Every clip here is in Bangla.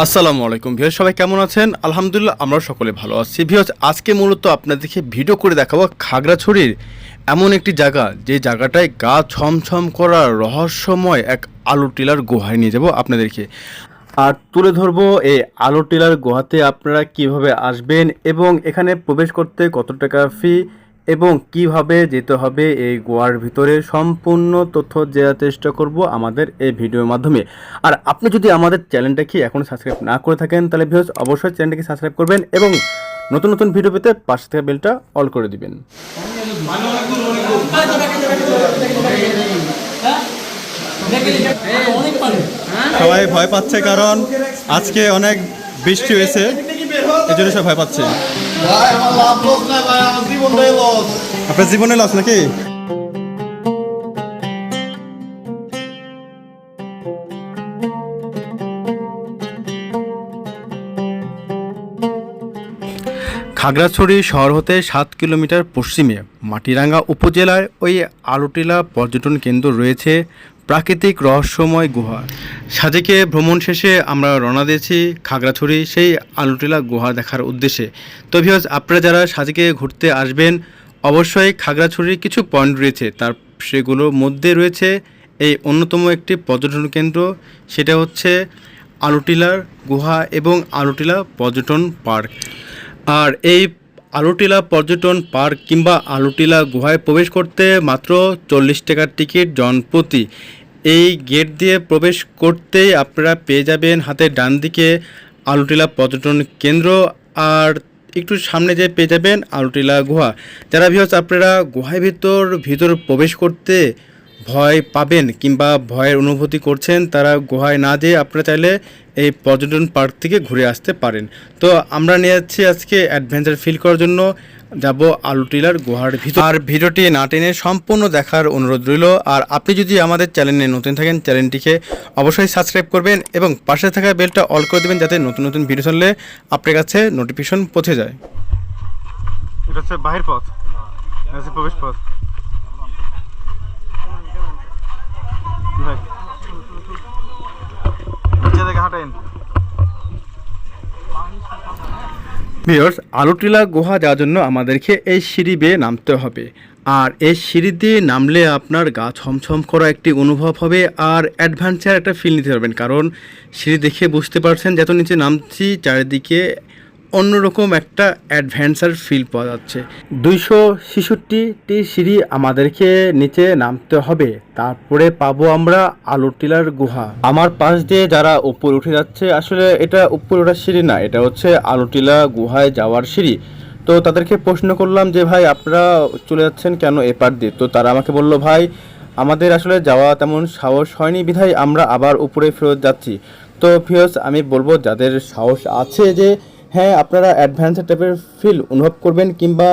আসসালামু আলাইকুম ভিউয়ার সবাই কেমন আছেন? আলহামদুলিল্লাহ আমরা সকলে ভালো আছি। ভিউয়ার্স, আজকে মূলত আপনাদেরকে ভিডিও করে দেখাবো খাগড়াছড়ির এমন একটি জায়গা, যে জায়গাটায় গা ছমছম করা রহস্যময় এক আলু টিলার গুহায় নিয়ে যাব আপনাদেরকে। আর তুলে ধরবো এই আলু টিলার গুহাতে আপনারা কীভাবে আসবেন এবং এখানে প্রবেশ করতে কত টাকা ফি এবং কীভাবে যেতে হবে এই গোয়ার ভিতরে সম্পূর্ণ তথ্য দেওয়ার চেষ্টা করব আমাদের এই ভিডিওর মাধ্যমে। আর আপনি যদি আমাদের চ্যানেলটাকে এখনও সাবস্ক্রাইব না করে থাকেন, তাহলে ভিউজ অবশ্যই চ্যানেলটাকে সাবস্ক্রাইব করবেন এবং নতুন নতুন ভিডিও পেতে পাশে থেকে বেলটা অল করে দিবেন। সবাই ভয় পাচ্ছে কারণ আজকে অনেক বৃষ্টি হয়েছে এই জন্য সবাই ভয় পাচ্ছে। আপনার জীবনে লস নাকি? খাগড়াছড়ি শহর হতে সাত কিলোমিটার পশ্চিমে মাটিরাঙ্গা উপজেলায় ওই আলুটিলা পর্যটন কেন্দ্র রয়েছে প্রাকৃতিক রহস্যময় গুহা। সাজেকে ভ্রমণ শেষে আমরা রওনা দিয়েছি খাগড়াছড়ি, সেই আলুটিলা গুহা দেখার উদ্দেশ্যে। তো আপনারা যারা সাজেকে ঘুরতে আসবেন, অবশ্যই খাগড়াছড়ির কিছু পয়েন্ট রয়েছে। তার সেগুলোর মধ্যে রয়েছে এই অন্যতম একটি পর্যটন কেন্দ্র, সেটা হচ্ছে আলুটিলার গুহা এবং আলুটিলা পর্যটন পার্ক। আর এই আলুটিলা পর্যটন পার্ক কিংবা আলুটিলা গুহায় প্রবেশ করতে মাত্র চল্লিশ টাকার টিকিট জনপ্রতি এই গেট দিয়ে প্রবেশ করতেই আপনারা পেয়ে যাবেন হাতের ডান দিকে আলুটিলা পর্যটন কেন্দ্র আর একটু সামনে যে পেয়ে যাবেন আলুটিলা গুহা। যারা ভিউস আপনারা গুহায় ভিতর ভিতর প্রবেশ করতে ভয় পাবেন কিংবা ভয়ের অনুভূতি করছেন তারা গুহায় না যেয়ে আপনারা চাইলে এই পর্যটন পার্ক থেকে ঘুরে আসতে পারেন। তো আমরা নিয়ে যাচ্ছি আজকে অ্যাডভেঞ্চার ফিল করার জন্য। যাব আলুটিলার গুহার ভিতর। আর ভিডিওটি না টেনে সম্পূর্ণ দেখার অনুরোধ রইল। আর আপনি যদি আমাদের চ্যানেলে নতুন থাকেন চ্যানেলটিকে অবশ্যই সাবস্ক্রাইব করবেন এবং পাশে থাকা বেলটা অল করে দেবেন যাতে নতুন নতুন ভিডিও চললে আপনার কাছে নোটিফিকেশন পৌঁছে যায়। এটা হচ্ছে বাহির পথ প্রবেশ পথ ভাই নিচে থেকে হাঁটেন ভিউয়ার্স, আলুটিলা গুহা যাওয়ার জন্য আমাদেরকে এই সিঁড়ি বেয়ে নামতে হবে। আর এই সিঁড়ি দিয়ে নামলে আপনার গা ছমছম করা একটি অনুভব হবে আর অ্যাডভেঞ্চার একটা ফিল নিতে পারবেন। কারণ সিঁড়ি দেখে বুঝতে পারছেন যত নিচে নামছি, চারিদিকে অন্যরকম একটা অ্যাডভেঞ্চার ফিল পাওয়া যাচ্ছে। দুইশো ছেষট্টিটি সিঁড়ি আমাদেরকে নিচে নামতে হবে, তারপরে পাবো আমরা আলুটিলার গুহা। আমার পাশ দিয়ে যারা উপর উঠে যাচ্ছে, আসলে এটা উপর ওঠার সিঁড়ি না, এটা হচ্ছে আলুটিলা গুহায় যাওয়ার সিঁড়ি। তো তাদেরকে প্রশ্ন করলাম যে, ভাই, আপনারা চলে যাচ্ছেন কেন এপার দিয়ে? তো তারা আমাকে বলল, ভাই, আমাদের আসলে যাওয়া তেমন সাহস হয়নি বিধায় আমরা আবার উপরে ফেরত যাচ্ছি। তো ফিরোজ, আমি বলব, যাদের সাহস আছে যে হ্যাঁ আপনারা অ্যাডভেঞ্চার টাইপের ফিল অনুভব করবেন কিংবা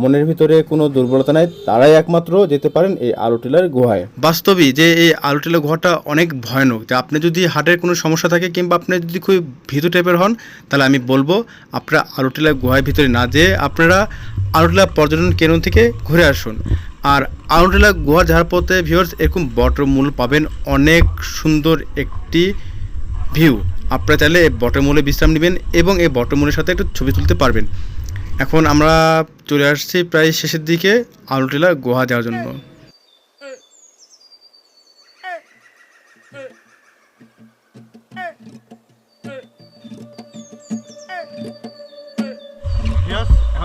মনের ভিতরে কোনো দুর্বলতা নাই, তারাই একমাত্র যেতে পারেন এই আলুটিলার গুহায়। বাস্তবই যে এই আলুটিলা গুহাটা অনেক ভয়ানক। যে আপনি যদি হার্টের কোনো সমস্যা থাকে কিংবা আপনি যদি খুব ভীতু টাইপের হন, তাহলে আমি বলব আপনারা আলুটিলা গুহায় ভিতরে না যেয়ে আপনারা আলুটিলা পর্যটন কেন্দ্র থেকে ঘুরে আসুন। আর আলুটিলা গুহা যাওয়ার পথে ভিউয়ার্স এরকম বটমূল পাবেন, অনেক সুন্দর একটি ভিউ আপনারা চাইলে বটমূলে বিশ্রাম নেবেন এবং এই বটমূলের সাথে একটু ছবি তুলতে পারবেন। এখন আমরা চলে আসছি প্রায় শেষের দিকে আলুটিলা গুহা যাওয়ার জন্য।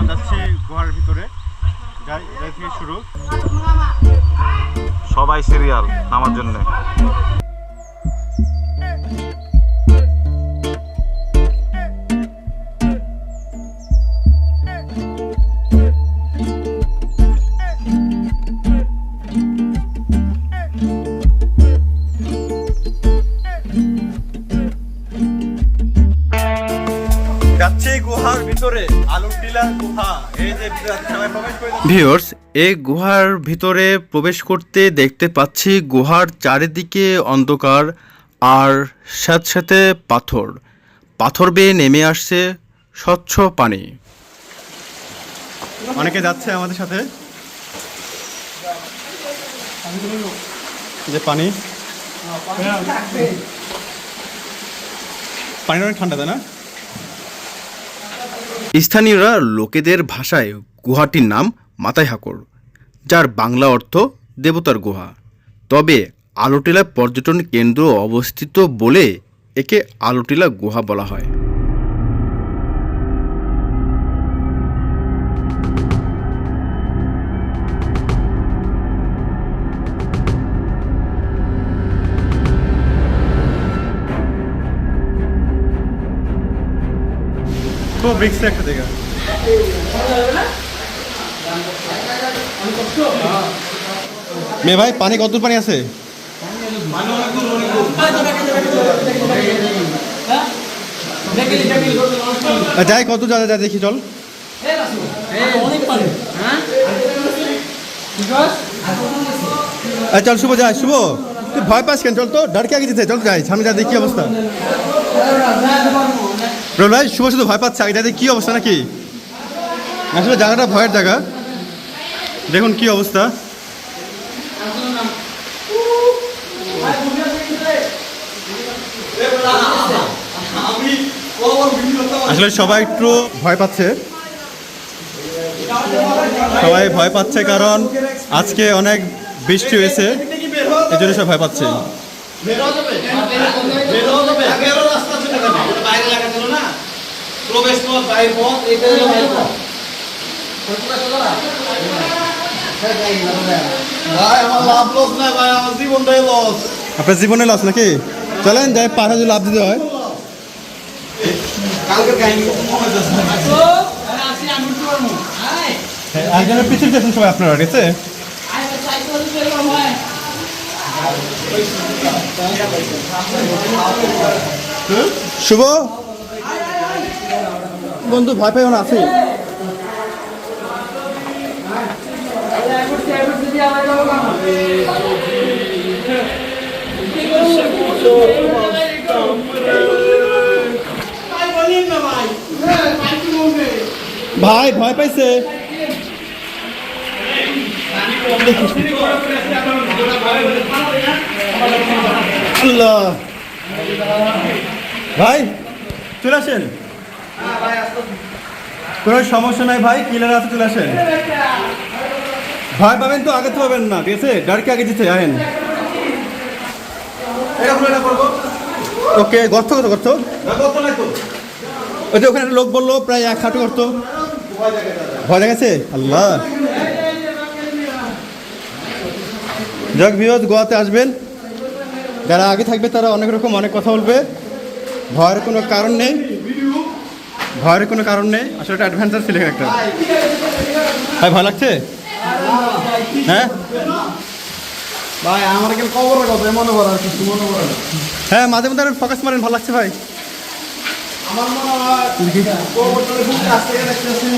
যাচ্ছি গুহার ভিতরে। শুরু। সবাই সিরিয়াল আমার জন্য। যাচ্ছি গুহার ভিতরে আলুটিলা গুহা। এই যে সবাই প্রবেশ করে যাচ্ছে। ভিউয়ার্স এই গুহার ভিতরে প্রবেশ করতে দেখতে পাচ্ছি গুহার চারিদিকে অন্ধকার আর সাথে সাথে পাথর। পাথর বেয়ে নেমে আসছে স্বচ্ছ পানি। অনেকে যাচ্ছে আমাদের সাথে। যে পানি পানিটা অনেক ঠান্ডা তাই না? স্থানীয়রা লোকেদের ভাষায় গুহাটির নাম মাথায় হাকর যার বাংলা অর্থ দেবতার গুহা। তবে আলোটিলা পর্যটন কেন্দ্র অবস্থিত বলে একে আলোটিলা গুহা বলা হয়। খুব রিক্সে একটা জায়গা মেয়ে ভাই, পানি কত পানি আছে? যাই কত যা যা দেখি, চল। চল, শুভ, যাই, শুভ। তুই ভয় পাস কেন? চল তো, ডারকে আগে যেতে, চল যাই, সামনে যা দেখি অবস্থা। রোল ভাই, শুভ শুধু ভয় পাচ্ছে, আগে কি অবস্থা নাকি? আসলে জায়গাটা ভয়ের জায়গা। দেখুন কি অবস্থা। আসলে সবাই একটু ভয় পাচ্ছে। সবাই ভয় পাচ্ছে কারণ আজকে অনেক বৃষ্টি হয়েছে এই জন্য সবাই ভয় পাচ্ছে। বেরো যাবে? বেরো যাবে। বেরো রাস্তা ছিল বাইরে লাগা ছিল না। প্রবেশ পথ বাইরে পথ এটা হলো বাইরে পথ। ভাই আমার লাভ লস না ভাই আমার জীবনটাই লস আপনার জীবনে লস নাকি? চলেন যাই পাঁচ হাজার লাভ দিতে হয়। হ্যাঁ, পিছিয়ে সবাই আপনারা ঠিক আছে? শুভ? বন্ধু ভয় পাইও না আছে ভাই ভয় পাইছে। ভাই, চলে আসেন? কোনো সমস্যা নাই ভাই কিলার আছে, চলে আসেন। ভাই পাবেন তো, আগে পাবেন না, ঠিক আছে? ডারকে আগে দিতে, আহেন। ওকে, গর্ত কত, গর্ত? ওই যে ওখানে লোক বলল, প্রায় এক হাঁটু গর্ত। ভয় লেগেছে আল্লাহ। যাক বিরোধ গোয়াতে আসবেন। যারা আগে থাকবে তারা অনেক রকম অনেক কথা বলবে। ভয়ের কোনো কারণ নেই। ভয়ের কোনো কারণ নেই। আসলে একটা অ্যাডভেঞ্চার ছিল একটা। ভাই ভয় লাগছে? হ্যাঁ? ভাই আমার কেন খবরের কথা মনে করো আর কিছু মনে করো না। হ্যাঁ মাঝে মধ্যে ফোকাস মারেন ভালো লাগছে ভাই। আমার মনে হয় পরবর্তীতে খুব কাছ থেকে দেখতেছি।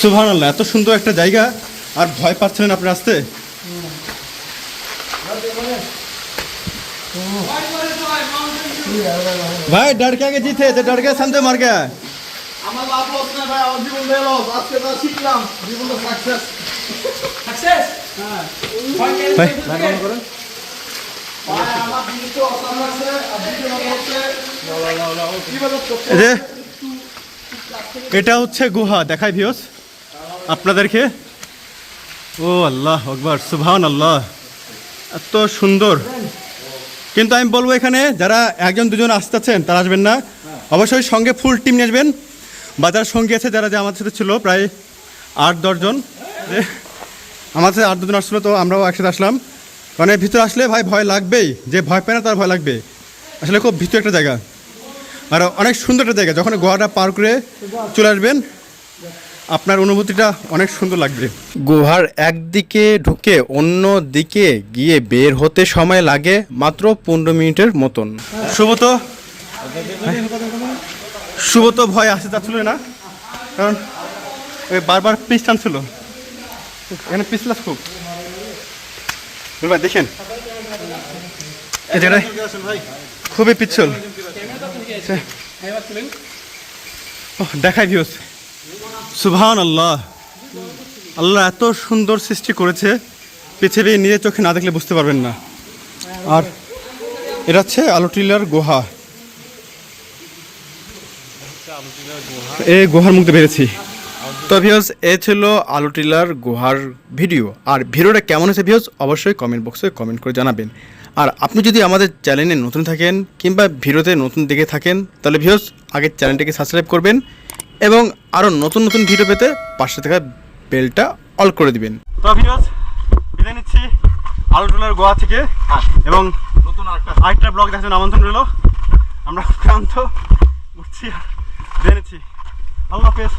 সুভান আল্লাহ এত সুন্দর একটা জায়গা আর ভয় পাচ্ছিলেন আপনি আসতে ভাই ডর কে আগে জিতে তো ডর কে শান্তে মার গে আমার বাপ লস না ভাই আমার জীবন গেল আজকে তো শিখলাম জীবন সাকসেস সাকসেস হ্যাঁ ভাই ভাই করেন আমার দিন তো অসাম লাগছে আর দিন লাগছে কি বলতো এটা হচ্ছে গুহা। দেখাই ভিওস আপনাদেরকে। ও আল্লাহ আকবার সুবহান আল্লাহ এত সুন্দর। কিন্তু আমি বলব এখানে, যারা একজন, দুজন আসতেছেন, তারা আসবেন না। অবশ্যই সঙ্গে ফুল টিম নিয়ে আসবেন। বা যারা সঙ্গী আছে যারা যে আমাদের সাথে ছিল, প্রায় আট দশজন আমাদের সাথে আট দুজন আসছিল, তো আমরাও একসাথে আসলাম। কারণ ভিতরে আসলে ভাই ভয় লাগবেই। যে ভয় পায় না, তার ভয় লাগবে আসলে খুব ভিতরে একটা জায়গা। আর অনেক সুন্দর একটা জায়গা। যখন গোয়াটা পার করে চলে আসবেন আপনার অনুভূতিটা অনেক সুন্দর লাগবে। গুহার একদিকে ঢুকে অন্য দিকে গিয়ে বের হতে সময় লাগে মাত্র পনেরো মিনিটের মতন। শুভত? শুভত ভয় আসতে চাচ্ছিল না কারণ ওই বারবার পিস টানছিল। এখানে পিছলাস খুব। দেখেন। খুবই পিছল দেখাই ভিউস সুবহান আল্লাহ আল্লাহ এত সুন্দর সৃষ্টি করেছে, পৃথিবী নিজের চোখে না দেখলে বুঝতে পারবেন না। আর এটা হচ্ছে আলোটিলার গুহা। এই গুহার মুখে বেড়েছি তো ভিউস এ ছিল আলুটিলার গুহার ভিডিও। আর ভিডিওটা কেমন হয়েছে ভিউস অবশ্যই কমেন্ট বক্সে কমেন্ট করে জানাবেন। আর আপনি যদি আমাদের চ্যানেলে নতুন থাকেন কিংবা ভিডিওতে নতুন দেখে থাকেন তাহলে ভিউস আগে চ্যানেলটিকে সাবস্ক্রাইব করবেন এবং আরও নতুন নতুন ভিডিও পেতে পাশে থাকা বেলটা অল করে দিবেন। তো ভিউস বিদায় নিচ্ছি আলোটিলার গোয়া থেকে। এবং নতুন আরেকটা আরেকটা ব্লগ দেখার জন্য আমন্ত্রণ রইল। আমরা ক্লান্ত উঠছি বিদায় নিচ্ছি। আল্লাহ হাফেজ।